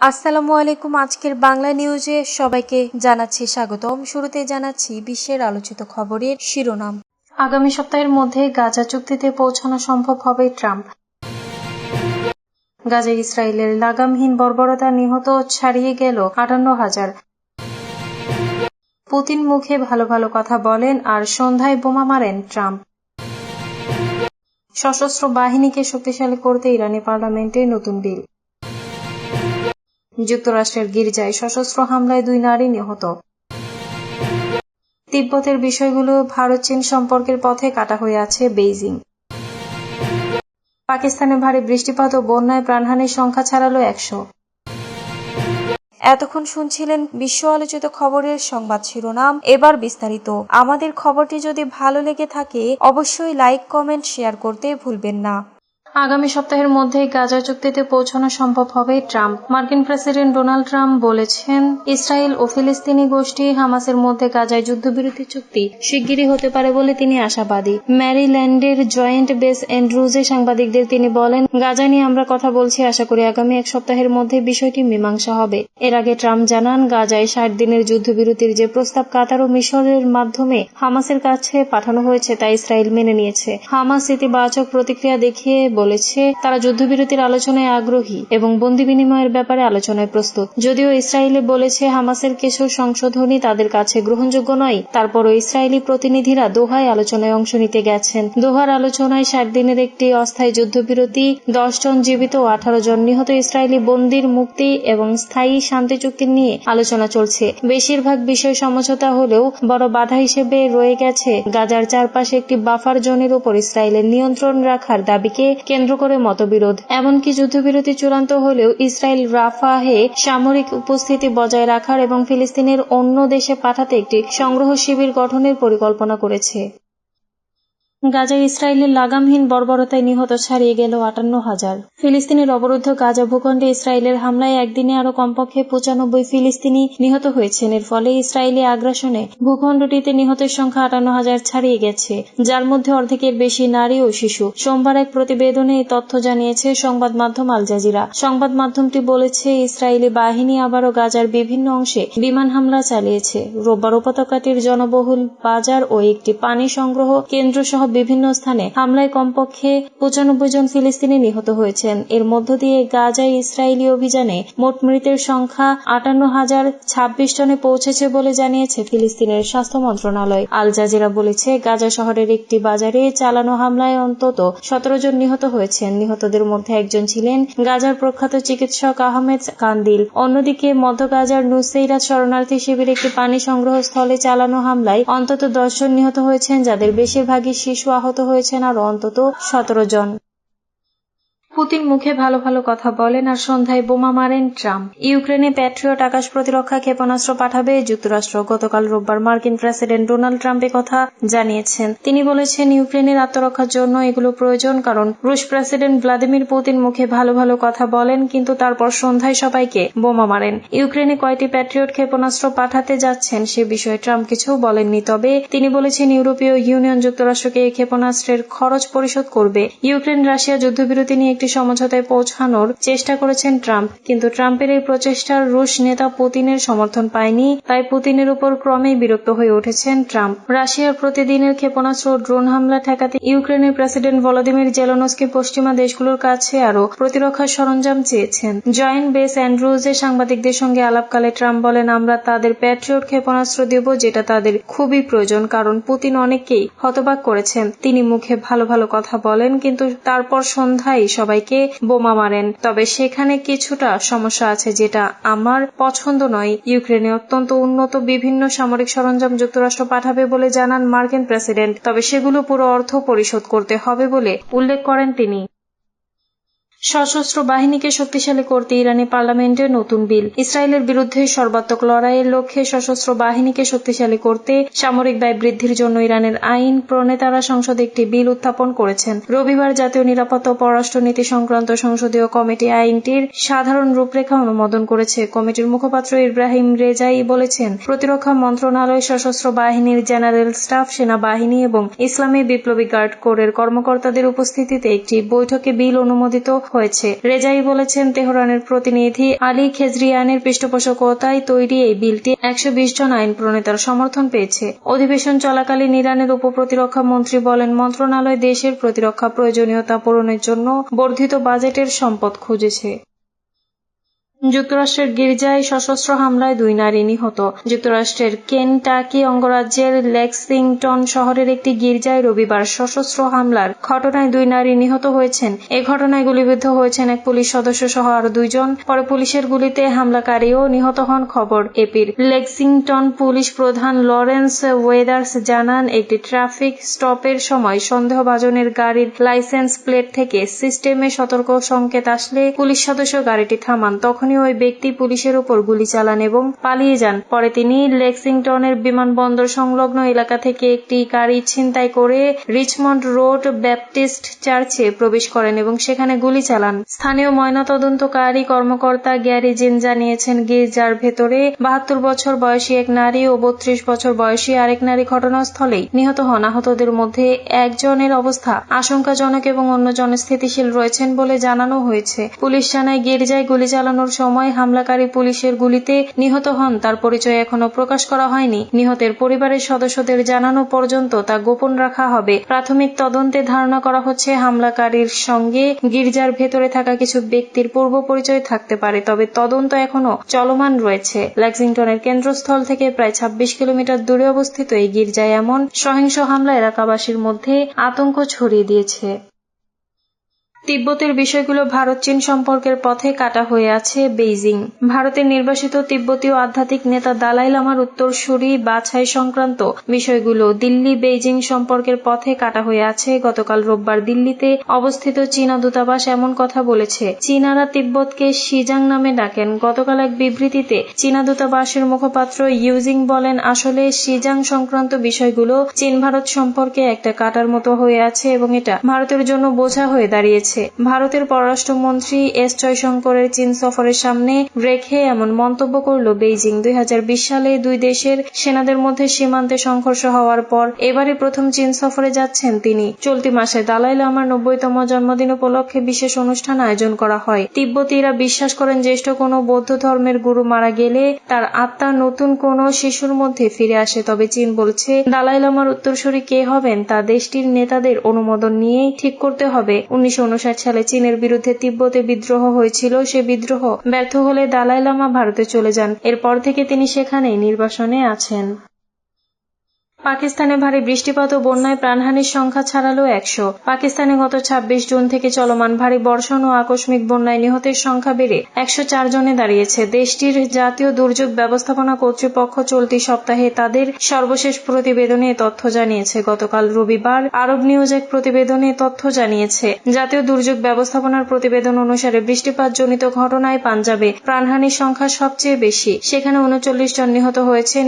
আসসালামু আলাইকুম। আজকের বাংলা নিউজে সবাইকে জানাচ্ছি স্বাগতম। শুরুতে জানাচ্ছি বিশ্বের আলোচিত খবরের শিরোনাম। আগামী সপ্তাহের মধ্যে গাজা চুক্তিতে পৌঁছানো সম্ভব হবে ট্রাম্প। গাজা ইসরায়েলের লাগামহীন বর্বরতা নিহত ছাড়িয়ে গেল আটান্ন হাজার। পুতিন মুখে ভালো ভালো কথা বলেন আর সন্ধ্যায় বোমা মারেন ট্রাম্প। সশস্ত্র বাহিনীকে শক্তিশালী করতে ইরানি পার্লামেন্টে নতুন বিল। যুক্তরাষ্ট্রের গির্জায় সশস্ত্র হামলায় দুই নারী নিহত। তিব্বতের বিষয়গুলো ভারত চীন সম্পর্কের পথে কাটা হয়ে আছে বেইজিং। পাকিস্তানে ভারী বৃষ্টিপাত ও বন্যায় প্রাণহানির সংখ্যা ছাড়ালো একশো। এতক্ষণ শুনছিলেন বিশ্ব আলোচিত খবরের সংবাদ শিরোনাম। এবার বিস্তারিত। আমাদের খবরটি যদি ভালো লেগে থাকে, অবশ্যই লাইক, কমেন্ট, শেয়ার করতে ভুলবেন না। আগামী সপ্তাহের মধ্যেই গাজা চুক্তিতে পৌঁছানো সম্ভব হবে ট্রাম্প। মার্কিন প্রেসিডেন্ট ডোনাল্ড ট্রাম্প বলেছেন, ইসরায়েল ও ফিলিস্তিনি গোষ্ঠী হামাসের মধ্যে গাজায় যুদ্ধবিরতি চুক্তি শিগগিরই হতে পারে বলে তিনি আশাবাদী। ম্যারিল্যান্ডের জয়েন্ট বেস এন্ড্রুজে সাংবাদিকদের তিনি বলেন, গাজা নিয়ে আমরা কথা বলছি, আশা করি আগামী এক সপ্তাহের মধ্যে বিষয়টি মীমাংসা হবে। এর আগে ট্রাম্প জানান, গাজায় ষাট দিনের যুদ্ধবিরতির যে প্রস্তাব কাতার ও মিশরের মাধ্যমে হামাসের কাছে পাঠানো হয়েছে তা ইসরায়েল মেনে নিয়েছে। হামাস ইতিবাচক প্রতিক্রিয়া দেখিয়ে বলেছে, তারা যুদ্ধবিরতির আলোচনায় আগ্রহী এবং বন্দি বিনিময়ের ব্যাপারে আলোচনায় প্রস্তুত। যদিও ইসরায়েলে বলেছে, হামাসের কিছু সংশোধনী তাদের কাছে গ্রহণযোগ্য নয়, তারপরও ইসরায়েলি প্রতিনিধিরা দোহায় আলোচনায় অংশ নিতে গেছেন। দোহার আলোচনায় ষাট দিনের একটি অস্থায়ী যুদ্ধবিরতি, দশ জন জীবিত ও আঠারো জন নিহত ইসরায়েলি বন্দির মুক্তি এবং স্থায়ী শান্তি চুক্তি নিয়ে আলোচনা চলছে। বেশিরভাগ বিষয় সমঝোতা হলেও বড় বাধা হিসেবে রয়ে গেছে। গাজার চারপাশে একটি বাফার জোনের উপর ইসরায়েলের নিয়ন্ত্রণ রাখার দাবিকে কেন্দ্র করে মতবিরোধ। এমনকি যুদ্ধবিরতি চূড়ান্ত হলেও ইসরায়েল রাফাহে সামরিক উপস্থিতি বজায় রাখার এবং ফিলিস্তিনের অন্য দেশে পাঠাতে একটি সংগ্রহ শিবির গঠনের পরিকল্পনা করেছে। গাজা ইসরায়েলের লাগামহীন বর্বরতায় নিহত ছাড়িয়ে গেল আটান্ন হাজার। ফিলিস্তিনের অবরুদ্ধ গাজা ভূখণ্ডে ইসরায়েলের হামলায় একদিনে আরও কমপক্ষে পঁচানব্বই ফিলিস্তিনি নিহত হয়েছেন। এর ফলে ইসরায়েলি আগ্রাসনে ভূখণ্ডটিতে নিহতের সংখ্যা আটান্ন হাজার ছাড়িয়ে গেছে। যার মধ্যে অর্ধেকের বেশি নারী ও শিশু। সোমবার এক প্রতিবেদনে এই তথ্য জানিয়েছে সংবাদ মাধ্যম আল জাজিরা। সংবাদ মাধ্যমটি বলেছে, ইসরায়েলি বাহিনী আবারও গাজার বিভিন্ন অংশে বিমান হামলা চালিয়েছে। রোববার উপত্যকাটির জনবহুল বাজার ও একটি পানি সংগ্রহ কেন্দ্র সহ বিভিন্ন স্থানে হামলায় কমপক্ষে পঁচানব্বই জন ফিলিস্তিনি নিহত হয়েছেন। এর মধ্য দিয়ে গাজায় ইসরায়েলি অভিযানে মোট মৃতের সংখ্যা আটান্ন হাজার ছাব্বিশ টনে পৌঁছেছে বলে জানিয়েছে ফিলিস্তিনের স্বাস্থ্য মন্ত্রণালয়। আল জাজিরা বলেছে, গাজা শহরের একটি বাজারে চালানো হামলায় অন্তত সতেরো জন নিহত হয়েছেন। নিহতদের মধ্যে একজন ছিলেন গাজার প্রখ্যাত চিকিৎসক আহমেদ কান্দিল। অন্যদিকে মধ্য গাজার নুসেইরাত শরণার্থী শিবির একটি পানি সংগ্রহ স্থলে চালানো হামলায় অন্তত দশ জন নিহত হয়েছেন, যাদের বেশিরভাগই শিশু আহত হয়েছেন আর অন্তত সতেরো জন। পুতিন মুখে ভালো ভালো কথা বলেন আর সন্ধ্যায় বোমা মারেন ট্রাম্প। ইউক্রেনে প্যাট্রিয়ট আকাশ প্রতিরক্ষা ক্ষেপণাস্ত্র পাঠাবে, যুক্তরাষ্ট্র গতকাল রোববার মার্কিন প্রেসিডেন্ট ডোনাল্ড ট্রাম্প কথা জানিয়েছেন। তিনি বলেছেন, ইউক্রেনের আত্মরক্ষার জন্য এগুলো প্রয়োজন কারণ রুশ প্রেসিডেন্ট ভ্লাদিমির পুতিন মুখে ভালো ভালো কথা বলেন, কিন্তু তারপর সন্ধ্যায় সবাইকে বোমা মারেন। ইউক্রেনে কয়টি প্যাট্রিয়ট ক্ষেপণাস্ত্র পাঠাতে যাচ্ছেন সে বিষয়ে ট্রাম্প কিছু বলেননি, তবে তিনি বলেছেন, ইউরোপীয় ইউনিয়ন যুক্তরাষ্ট্রকে এই ক্ষেপণাস্ত্রের খরচ পরিশোধ করবে। ইউক্রেন রাশিয়া যুদ্ধবিরতি নিয়ে একটি সমঝোতায় পৌঁছানোর চেষ্টা করেছেন ট্রাম্প। কিন্তু ট্রাম্পের এই প্রচেষ্টার রুশ নেতা পুতিনের সমর্থন পায়নি, তাই পুতিনের উপর ক্রমেই বিরক্ত হয়ে উঠেছেন ট্রাম্প। রাশিয়ার প্রতিদিনের ক্ষেপণাস্ত্র, ড্রোন হামলা ঠেকাতে ইউক্রেনের প্রেসিডেন্ট ভলোদিমির জেলনস্কি পশ্চিমা দেশগুলোর কাছে আরও প্রতিরক্ষার সরঞ্জাম চেয়েছেন। জয়েন্ট বেস অ্যান্ড্রুজে সাংবাদিকদের সঙ্গে আলাপকালে ট্রাম্প বলেন, আমরা তাদের প্যাট্রিয়ট ক্ষেপণাস্ত্র দেব যেটা তাদের খুবই প্রয়োজন, কারণ পুতিন অনেককেই হতবাক করেছেন। তিনি মুখে ভালো ভালো কথা বলেন, কিন্তু তারপর সন্ধ্যায় সবাই সবাইকে বোমা মারেন। তবে সেখানে কিছুটা সমস্যা আছে যেটা আমার পছন্দ নয়। ইউক্রেনে অত্যন্ত উন্নত বিভিন্ন সামরিক সরঞ্জাম যুক্তরাষ্ট্র পাঠাবে বলে জানান মার্কিন প্রেসিডেন্ট। তবে সেগুলো পুরো অর্থ পরিশোধ করতে হবে বলে উল্লেখ করেন তিনি। সশস্ত্র বাহিনীকে শক্তিশালী করতে ইরানি পার্লামেন্টে নতুন বিল। ইসরায়েলের বিরুদ্ধে সর্বাত্মক লড়াইয়ের লক্ষ্যে সশস্ত্র বাহিনীকে শক্তিশালী করতে সামরিক ব্যয় বৃদ্ধির জন্য ইরানের আইন প্রণেতারা সংসদে একটি বিল উত্থাপন করেছেন। রবিবার জাতীয় নিরাপত্তা ও পররাষ্ট্রনীতি সংক্রান্ত সংসদীয় কমিটি আইনটির সাধারণ রূপরেখা অনুমোদন করেছে। কমিটির মুখপাত্র ইব্রাহিম রেজাই বলেছেন, প্রতিরক্ষা মন্ত্রণালয়, সশস্ত্র বাহিনীর জেনারেল স্টাফ, সেনাবাহিনী এবং ইসলামী বিপ্লবী গার্ড কোরের কর্মকর্তাদের উপস্থিতিতে একটি বৈঠকে বিল অনুমোদিত হয়েছে। রেজাই বলেছেন, তেহরানের প্রতিনিধি আলী খেজরিয়ানের পৃষ্ঠপোষকতায় তৈরি এই বিলটি একশো বিশ জন আইন প্রণেতার সমর্থন পেয়েছে। অধিবেশন চলাকালীন ইরানের উপপ্রতিরক্ষা মন্ত্রী বলেন, মন্ত্রণালয় দেশের প্রতিরক্ষা প্রয়োজনীয়তা পূরণের জন্য বর্ধিত বাজেটের সম্পদ খুঁজেছে। যুক্তরাষ্ট্রের গির্জায় সশস্ত্র হামলায় দুই নারী নিহত। যুক্তরাষ্ট্রের কেনটাকি অঙ্গরাজ্যের লেক্সিংটন শহরের একটি গির্জায় রবিবার সশস্ত্র হামলার ঘটনায় দুই নারী নিহত হয়েছেন। এ ঘটনায় গুলিবিদ্ধ হয়েছেন এক পুলিশ সদস্য সহ আরও দুইজন। পরে পুলিশের গুলিতে হামলাকারীও নিহত হন খবর এপির। লেক্সিংটন পুলিশ প্রধান লরেন্স ওয়েদার্স জানান, একটি ট্রাফিক স্টপের সময় সন্দেহভাজনের গাড়ির লাইসেন্স প্লেট থেকে সিস্টেমে সতর্ক সংকেত আসলে পুলিশ সদস্য গাড়িটি থামান তখনই ওই ব্যক্তি পুলিশের উপর গুলি চালান এবং পালিয়ে যান। পরে তিনি লেক্সিংটনের বিমানবন্দর সংলগ্ন এলাকা থেকে একটি গাড়ি ছিনতাই করে রিচমন্ড রোড ব্যাপটিস্ট চার্চে প্রবেশ করেন এবং সেখানে গুলি চালান। স্থানীয় ময়নাতদন্তকারী কর্মকর্তা গ্যারি জিন জানিয়েছেন, গির্জার ভেতরে বাহাত্তর বছর বয়সী এক নারী ও বত্রিশ বছর বয়সী আরেক নারী ঘটনাস্থলেই নিহত হন। আহতদের মধ্যে একজনের অবস্থা আশঙ্কাজনক এবং অন্যজন স্থিতিশীল রয়েছেন বলে জানানো হয়েছে। পুলিশ জানায়, গির্জায় গুলি চালানোর সময় হামলাকারী পুলিশের গুলিতে নিহত হন। তার পরিচয় এখনও প্রকাশ করা হয়নি। নিহতের পরিবারের সদস্যদের জানানো পর্যন্ত তা গোপন রাখা হবে। প্রাথমিক তদন্তে ধারণা করা হচ্ছে, হামলাকারীর সঙ্গে গির্জার ভেতরে থাকা কিছু ব্যক্তির পূর্ব পরিচয় থাকতে পারে, তবে তদন্ত এখনও চলমান রয়েছে। লেক্সিংটনের কেন্দ্রস্থল থেকে প্রায় ২৬ কিলোমিটার দূরে অবস্থিত এই গির্জায় এমন সহিংস হামলা এলাকাবাসীর মধ্যে আতঙ্ক ছড়িয়ে দিয়েছে। তিব্বতের বিষয়গুলো ভারত চীন সম্পর্কের পথে কাটা হয়ে আছে বেইজিং। ভারতের নির্বাসিত তিব্বতীয় আধ্যাত্মিক নেতা দালাই লামার উত্তরসূরি বাছাই সংক্রান্ত বিষয়গুলো দিল্লি বেইজিং সম্পর্কের পথে কাটা হয়ে আছে। গতকাল রোববার দিল্লিতে অবস্থিত চীনা দূতাবাস এমন কথা বলেছে। চীনারা তিব্বতকে শিজাং নামে ডাকেন। গতকাল এক বিবৃতিতে চীনা দূতাবাসের মুখপাত্র ইউজিং বলেন, আসলে শিজাং সংক্রান্ত বিষয়গুলো চীন ভারত সম্পর্কে একটা কাটার মতো হয়ে আছে এবং এটা ভারতের জন্য বোঝা হয়ে দাঁড়িয়েছে। ভারতের পররাষ্ট্রমন্ত্রী এস জয়শঙ্করের চীন সফরের সামনে রেখে এমন মন্তব্য করল বেইজিং। দুই হাজার বিশ সালে দুই দেশের সেনাদের মধ্যে সীমান্তে সংঘর্ষ হওয়ার পর এবারই প্রথম চীন সফরে যাচ্ছেন তিনি। চলতি মাসে দালাই লামার নব্বইতম জন্মদিন উপলক্ষে বিশেষ অনুষ্ঠান আয়োজন করা হয়। তিব্বতীরা বিশ্বাস করেন জ্যেষ্ঠ কোনো বৌদ্ধ ধর্মের গুরু মারা গেলে তার আত্মা নতুন কোনো শিশুর মধ্যে ফিরে আসে। তবে চীন বলছে দালাই লামার উত্তরসূরি কে হবেন তা দেশটির নেতাদের অনুমোদন নিয়েই ঠিক করতে হবে। উনিশশো সালে চীনের বিরুদ্ধে তিব্বতে বিদ্রোহ হয়েছিল, সে বিদ্রোহ ব্যর্থ হলে দালাই লামা ভারতে চলে যান। এরপর থেকে তিনি সেখানেই নির্বাসনে আছেন। পাকিস্তানে ভারী বৃষ্টিপাত ও বন্যায় প্রাণহানির সংখ্যা ছাড়ালো একশো। পাকিস্তানে গত ২৬ জুন থেকে চলমান ভারী বর্ষণ ও আকস্মিক বন্যায় নিহতের সংখ্যা বেড়ে একশো চার জনে দাঁড়িয়েছে। দেশটির জাতীয় দুর্যোগ ব্যবস্থাপনা কর্তৃপক্ষ চলতি সপ্তাহে তাদের সর্বশেষ প্রতিবেদনে তথ্য জানিয়েছে। গতকাল রবিবার আরব নিউজ এক প্রতিবেদনে তথ্য জানিয়েছে, জাতীয় দুর্যোগ ব্যবস্থাপনার প্রতিবেদন অনুসারে বৃষ্টিপাতজনিত ঘটনায় পাঞ্জাবে প্রাণহানির সংখ্যা সবচেয়ে বেশি। সেখানে উনচল্লিশ জন নিহত হয়েছেন।